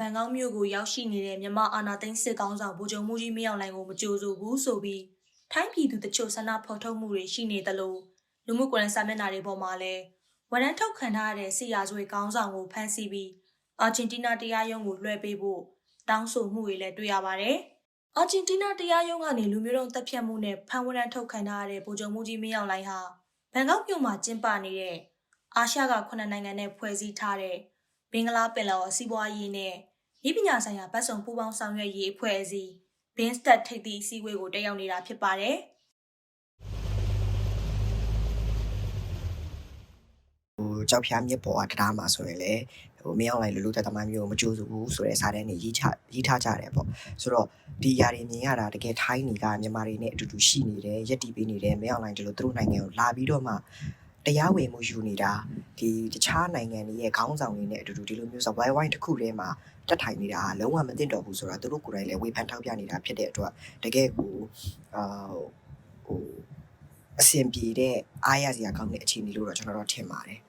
ဘန်ကောက်မြို့ကိုရောက်ရှိနေတဲ့မြန်မာအာဏာသိမ်းစစ်ကောင်ဆောင်ဗိုလ်ချုပ်မှုကြီးမင်းအောင်လှိုင်ကိုမကြိုဆိုဘူးဆိုပြီးထိုင်းပြည်သူတချို့ဆန္ဒဖော်ထုတ်မှုတွေရှိနေသလိုလူမှုကွန်ရက်စာမျက်နှာတွေပေါ်မှာလည်းဝန်ထမ်းထုတ်ခံထားရတဲ့ဆီယာဆွေကောင်းဆောင်ကိုဖမ်းဆီးပြီးအာဂျင်တီးနားတရားရုံးကိုလွှဲပေးဖို့တောင်းဆိုမှုတွေလည်းတွေ့ရပါတယ်။အာဂျင်တီးနားတရားရုံးကနေလူမျိုးတုံးတပ်ဖြတ်မှုနဲ့ဖမ်းဝန်ထမ်းထုတ်ခံထားရတဲ့ဗိုလ်ချုပ်မှုကြီးမင်းအောင်လှိုင်ဟာဘန်ကောက်မြို့မှာကျင်းပနေတဲ့အာရှက9နိုင်ငံနဲ့ဖွဲ့စည်းထားတဲ့ ဘင်္ဂလားပင်လယ်ော်စီးပွားရေးနဲ့ဤပညာဆိုင်ရာဗတ်စုံပူးပေါင်းဆောင်ရွက်ရေးအဖွဲ့အစည်းဘင်းစတက်ထိပ်သီးအစည်းအဝေးကိုတက်ရောက်နေတာဖြစ်ပါတယ်။ဟိုကြောက်ဖျားမြစ်ပေါ်ကတရားမှာဆိုရင်လေဟိုမင်းအောင်လိုက်လူလူတက်သမိုင်းမျိုးကိုမကြိုးစုဘူးဆိုတဲ့စာတန်းနေရေးချရေးထားကြတယ်ပေါ့ဆိုတော့ဒီຢာတွေမြင်ရတာတကယ်ထိုင်းတွေကမြန်မာတွေနဲ့အတူတူရှိနေတယ်ရက်တီပေးနေတယ်မင်းအောင်လိုက်တို့လိုသူတို့နိုင်ငံကိုလာပြီးတော့မှ တရားဝင်မှုယူနေတာဒီတခြားနိုင်ငံတွေရဲ့ခေါင်းဆောင်တွေနဲ့အတူတူဒီလိုမျိုးဆိုဝိုင်းဝိုင်းတစ်ခုတည်းမှာတက်ထိုင်နေတာလုံးဝမသိတော့ဘူးဆိုတာသူတို့ကိုယ်တိုင်လည်းဝေဖန်ထောက်ပြနေတာဖြစ်တဲ့အတွက်တကယ်ကိုအာဟိုအဆင်ပြေတဲ့အားရစရာကောင်းတဲ့အခြေအနေလို့တော့ကျွန်တော်တို့ထင်ပါတယ်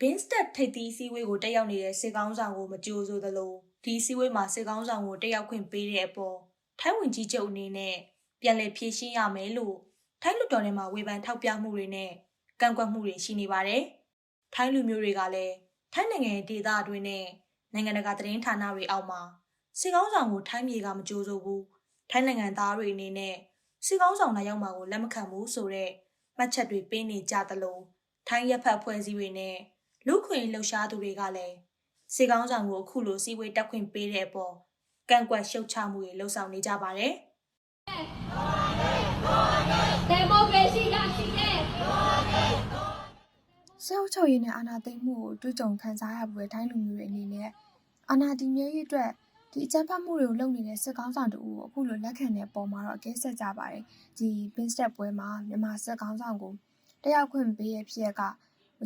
ဘင်းစတက်ထိပ်သီးစည်းဝေးကိုတက်ရောက်နေတဲ့စစ်ကောင်းဆောင်ကိုမကြိုဆိုသလိုဒီစည်းဝေးမှာစစ်ကောင်းဆောင်ကိုတက်ရောက်ခွင့်ပေးတဲ့အပေါ်ထိုင်းဝင်ကြီးချုပ်အနေနဲ့ပြန်လည်ဖြေရှင်းရမယ်လို့ထိုင်းလူတော်ထဲမှာဝေဖန်ထောက်ပြမှုတွေနဲ့ ကန့်ကွက်မှုတွေရှိနေပါတယ်။ထိုင်းလူမျိုးတွေကလည်းထိုင်းနိုင်ငံရဲ့ဒေသအတွင်းနဲ့နိုင်ငံတကာသတင်းဌာနတွေအောက်မှာစစ်ကောင်းဆောင်ကိုထိုင်းမြေကမကြိုဆိုဘူးထိုင်းနိုင်ငံသားတွေအနေနဲ့စစ်ကောင်းဆောင်လာရောက်မှာကိုလက်မခံဘူးဆိုတဲ့မှတ်ချက်တွေပေးနေကြသလိုထိုင်းရပ်ဖက်ဖွဲ့စည်းတွေနဲ့လူခွင့်လှုပ်ရှားသူတွေကလည်းစေကောင်းဆောင်ကိုအခုလိုစီဝေးတက်ခွင့်ပေးတဲ့အပေါ်ကန့်ကွက်ရှုတ်ချမှုတွေလှုံ့ဆော်နေကြပါတယ် ဆဲအုပ်ချုပ်ရေးနဲ့အာဏာသိမ်းမှုကိုတွေ့ကြုံခံစားရပွဲထိုင်းလူမျိုးတွေအနေနဲ့အာဏာတည်မြဲရေးအတွက်ဒီအကြမ်းဖက်မှုတွေကိုလုပ်နေတဲ့စစ်ကောင်းဆောင်တို့ကိုအခုလိုလက်ခံတဲ့ပုံမှာတော့အကဲဆက်ကြပါတယ်ဒီ pin step ပွဲမှာမြန်မာစစ်ကောင်းဆောင်ကိုတက်ရောက်ခွင့်ပေးရဖြစ်ရက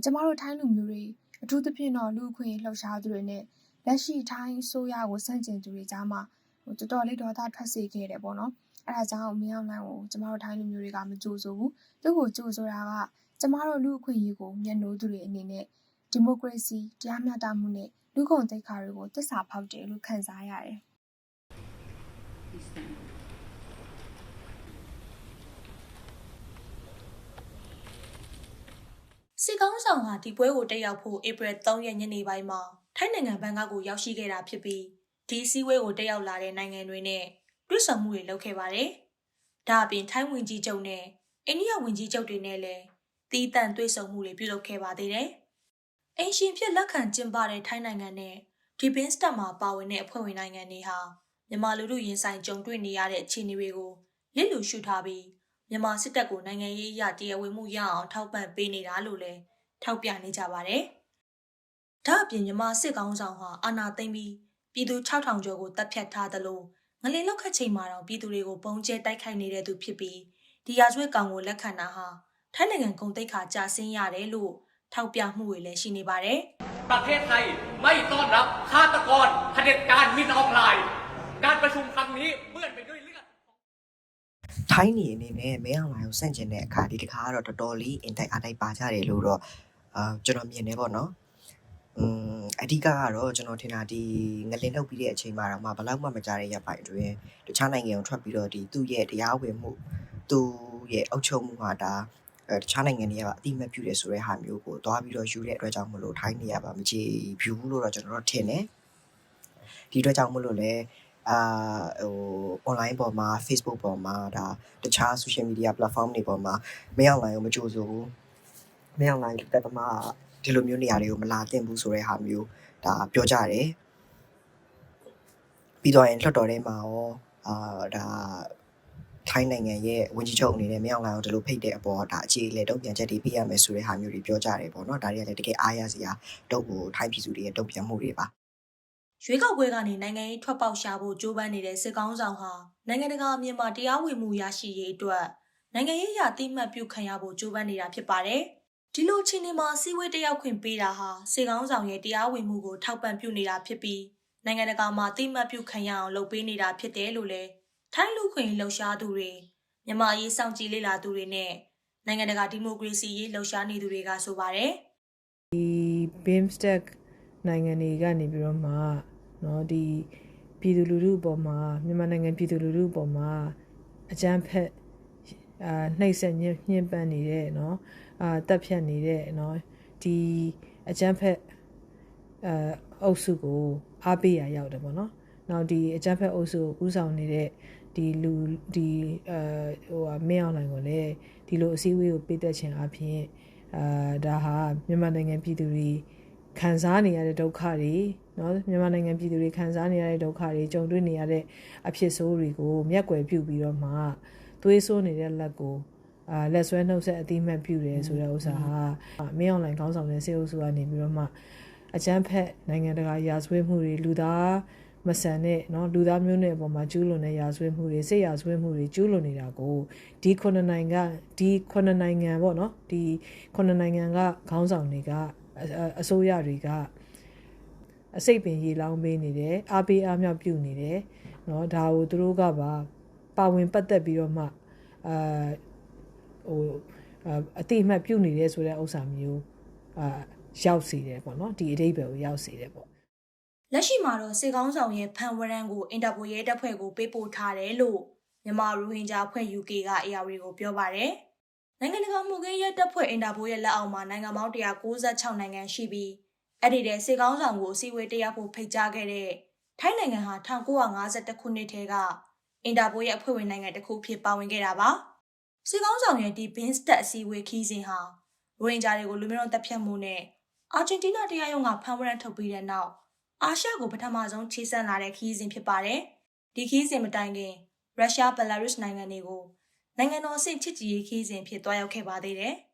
ကျမတို့ထိုင်းလူမျိုးတွေအထူးသဖြင့်တော့လူအခွင့်အရေးလှုပ်ရှားသူတွေနဲ့လက်ရှိထိုင်းအစိုးရကိုဆန့်ကျင်သူတွေကြားမှာဟိုတော်တော်လေးဒေါသထွက်စေခဲ့တယ်ပေါ့နော်အဲဒါကြောင့်မင်းအောင်လှိုင်ကိုကျမတို့ထိုင်းလူမျိုးတွေကမကြိုးဆိုဘူးသူ့ကိုကြိုးဆိုတာကကျမတို့လူအခွင့်အရေးကိုမျက်နှိုးသူတွေအနေနဲ့ဒီမိုကရေစီတရားမျှတမှုနဲ့လူ့ဂုဏ်သိက္ခာတွေကိုတစ္ဆာဖောက်တယ်လို့ခံစားရတယ်စစ်ကောင်းဆောင်ဟာဒီပွဲကိုတက်ရောက်ဖို့ဧပြီ3ရက်ညနေပိုင်းမှာထိုင်းနိုင်ငံဘန်ကောက်ကိုရောက်ရှိခဲ့တာဖြစ်ပြီးဒီစည်းဝေးကိုတက်ရောက်လာတဲ့နိုင်ငံတွေနဲ့တွေ့ဆုံမှုတွေလုပ်ခဲ့ပါတယ်။ဒါအပြင်ထိုင်းဝင်ကြီးချုပ်နဲ့အိန္ဒိယဝင်ကြီးချုပ်တွေနဲ့လည်း တီးတန့်တွေ့ဆုံမှုတွေပြုလုပ်ခဲ့ပါသေးတယ်။အင်ရှင်ဖြစ်လက်ခံကျင်းပတဲ့ထိုင်းနိုင်ငံနဲ့ဒီဘင်းစတက်မှာပါဝင်တဲ့အဖွဲ့ဝင်နိုင်ငံတွေဟာမြန်မာလူထုရင်ဆိုင်ကြုံတွေ့နေရတဲ့အခြေအနေတွေကိုလစ်လူရှုထားပြီးမြန်မာစစ်တပ်ကိုနိုင်ငံရေးအရတရားဝင်မှုရအောင်ထောက်ပံ့ပေးနေတာလို့လည်းထောက်ပြနေကြပါတယ်။ဒါအပြင်မြန်မာစစ်ကောင်ဆောင်ဟာအာဏာသိမ်းပြီးပြည်သူ6000ကျော်ကိုတပ်ဖြတ်ထားသလိုငလင်လောက်ခတ်ချိန်မှာတော့ပြည်သူတွေကိုပုံကျဲတိုက်ခိုက်နေတဲ့သူဖြစ်ပြီးဒီရာဇဝတ်ကောင်ကိုလက်ခံတာဟာ ထိုင်းနိုင်ငံကုန်သိက္ခာကျဆင်းရတယ်လို့ထောက်ပြမှုတွေလည်းရှိနေပါတယ်။ ประเทศไทยไม่ต้อนรับฆาตกรเผด็จการมินออฟไลน์ การประชุมครั้งนี้เปื้อนไปด้วยเลือด ထိုင်းနေအနေနဲ့မဲအောင်လိုင်ကိုစန့်ကျင်တဲ့အခါဒီတစ်ခါကတော့တော်တော်လေးအင်တိုက်အားတိုက်ပါကြတယ်လို့တော့အာကျွန်တော်မြင်နေပေါ့နော်။อืมအဓိကကတော့ကျွန်တော်ထင်တာဒီငလင်လောက်ပြီးတဲ့အချိန်မှာတော့မှဘလောက်မှမကြတဲ့ရပ်ပိုင်အတွင်းတခြားနိုင်ငံကိုထွက်ပြီးတော့ဒီသူ့ရဲ့တရားဝင်မှုသူ့ရဲ့အုပ်ချုပ်မှုဟာဒါ အဲတခြားနိုင်ငံတွေကပါအတိအမဲ့ပြုတယ်ဆိုတဲ့ဟာမျိုးကိုသွားပြီးတော့ယူတဲ့အတွက်ကြောင့်မလို့ထိုင်းနေရပါမကြည့်ဖြူဘူးလို့တော့ကျွန်တော်တို့ထင်တယ်။ဒီအတွက်ကြောင့်မလို့လည်းအာဟို online ပေါ်မှာ Facebook ပေါ်မှာဒါတခြား social media platform တွေပေါ်မှာမင်းအောင်လိုင်းကိုမကြိုဆိုဘူးမင်းအောင်လိုင်းတက်သမားဒီလိုမျိုးနေရာတွေကိုမလာသင့်ဘူးဆိုတဲ့ဟာမျိုးဒါပြောကြတယ်ပြီးတော့ရင်လွှတ်တော်ထဲမှာရောအာဒါ ထိုင်းနိုင်ငံရဲ့ဝန်ကြီးချုပ်အနေနဲ့မင်းအောင်လိုင်းကိုဒီလိုဖိတ်တဲ့အပေါ်ဒါအခြေအလေတုံ့ပြန်ချက်တွေပြရမယ်ဆိုတဲ့ဟာမျိုးတွေပြောကြတယ်ပေါ့နော်ဒါတွေကလည်းတကယ်အားရစရာတုတ်ကိုထိုင်းပြည်သူတွေရဲ့တုံ့ပြန်မှုတွေပါရွေးကောက်ပွဲကနေနိုင်ငံရေးထွက်ပေါက်ရှာဖို့ကြိုးပမ်းနေတဲ့စစ်ကောင်းဆောင်ဟာနိုင်ငံတကာအမြင်မှာတရားဝင်မှုရရှိရေးအတွက်နိုင်ငံရေးအရတိမှတ်ပြုခံရဖို့ကြိုးပမ်းနေတာဖြစ်ပါတယ်။ဒီလိုအခြေအနေမှာစီဝေးတယောက်ခွင့်ပေးတာဟာစစ်ကောင်းဆောင်ရဲ့တရားဝင်မှုကိုထောက်ပံ့ပြုနေတာဖြစ်ပြီးနိုင်ငံတကာမှာတိမှတ်ပြုခံရအောင်လုပ်ပေးနေတာဖြစ်တယ်လို့လည်း ထိုင်းလူခွင့်လှုပ်ရှားသူတွေမြန်မာရေးစောင့်ကြည့်လေ့လာသူတွေနဲ့နိုင်ငံတကာဒီမိုကရေစီရေးလှုပ်ရှားနေသူတွေကဆိုပါတယ်။ BIMSTEC နိုင်ငံတွေကနေပြီးတော့မှ เนาะဒီပြည်သူလူထုအပေါ်မှာမြန်မာနိုင်ငံပြည်သူလူထုအပေါ်မှာအကြမ်းဖက်အာနှိပ်စက်ညှဉ်းညှဉ်းပန်းနေတဲ့เนาะအာတပ်ဖြတ်နေတဲ့เนาะဒီအကြမ်းဖက်အာအုပ်စုကိုအားပေးရရောက်တယ်ပေါ့နော်။နောက်ဒီအကြမ်းဖက်အုပ်စုကိုဥဆောင်နေတဲ့ ဒီလူဒီအဲဟိုဟာမင်းအောင်လှိုင်ကိုလည်းဒီလိုအစည်းအဝေးကိုပေးသက်ခြင်းအပြင်အာဒါဟာမြန်မာနိုင်ငံပြည်သူတွေခံစားနေရတဲ့ဒုက္ခတွေเนาะမြန်မာနိုင်ငံပြည်သူတွေခံစားနေရတဲ့ဒုက္ခတွေကြုံတွေ့နေရတဲ့အဖြစ်ဆိုးတွေကိုမျက်ကွယ်ပြုပြီးတော့မှသွေးဆိုးနေတဲ့လက်ကိုအာလက်ဆွဲနှုတ်ဆက်အတိမတ်ပြုတယ်ဆိုတဲ့ဥစ္စာဟာမင်းအောင်လှိုင်ခေါင်းဆောင်တဲ့စေအုပ်စုကနေပြီးတော့မှအကြမ်းဖက်နိုင်ငံတကာရာဇဝတ်မှုတွေလူသား မဆန်တဲ့เนาะလူသားမျိုးနွယ်အပေါ်မှာကျူးလွန်တဲ့ရာဇဝတ်မှုတွေစစ်ရာဇဝတ်မှုတွေကျူးလွန်နေတာကိုဒီခုနှစ်နိုင်ငံဒီခုနှစ်နိုင်ငံပေါ့เนาะဒီခုနှစ်နိုင်ငံကခေါင်းဆောင်တွေကအအအစိုးရတွေကအစိတ်ပင်ရေလောင်းပေးနေတယ်အားပေးအားမြောက်ပြုနေတယ်เนาะဒါကိုသူတို့ကပါပါဝင်ပတ်သက်ပြီးတော့မှအာဟိုအာအတိအမှတ်ပြုနေတယ်ဆိုတဲ့ဥစ္စာမျိုးအာရောက်စီတယ်ပေါ့เนาะဒီအတိတ်ပဲကိုရောက်စီတယ်ပေါ့ လက်ရှိမှာတော့စေကောင်းဆောင်ရဲ့ဖန်ဝရန်ကိုအင်တာပိုရဲတပ်ဖွဲ့ကိုပေးပို့ထားတယ်လို့မြန်မာရိုဟင်ဂျာအဖွဲ့ UK က AR ကိုပြောပါတယ်။နိုင်ငံတကာမှုခင်းရဲတပ်ဖွဲ့အင်တာပိုရဲ့လက်အောက်မှာနိုင်ငံပေါင်း196နိုင်ငံရှိပြီးအဲ့ဒီတဲ့စေကောင်းဆောင်ကိုအစည်းအဝေးတက်ရောက်ဖို့ဖိတ်ကြားခဲ့တဲ့ထိုင်းနိုင်ငံဟာ1952ခုနှစ်ထဲကအင်တာပိုရဲ့အဖွဲ့ဝင်နိုင်ငံတစ်ခုဖြစ်ပါဝင်ခဲ့တာပါ။စေကောင်းဆောင်ရဲ့ဒီဘင်းစတက်အစည်းအဝေးခီးစဉ်ဟာရိုဟင်ဂျာတွေကိုလူမျိုးတုံးတပ်ဖြတ်မှုနဲ့အာဂျင်တီးနားတရားရုံးကဖန်ဝရန်ထုတ်ပြီးတဲ့နောက် အာရှကိုပထမဆုံးခြေဆန့်လာတဲ့ခီးစဉ်ဖြစ်ပါတယ်။ဒီခီးစဉ်မတိုင်ခင်ရုရှားဘယ်လာရုစ်နိုင်ငံတွေကိုနိုင်ငံတော်အဆင့်ချစ်ကြည်ရေးခီးစဉ်ဖြစ်သွားရောက်ခဲ့ပါသေးတယ်။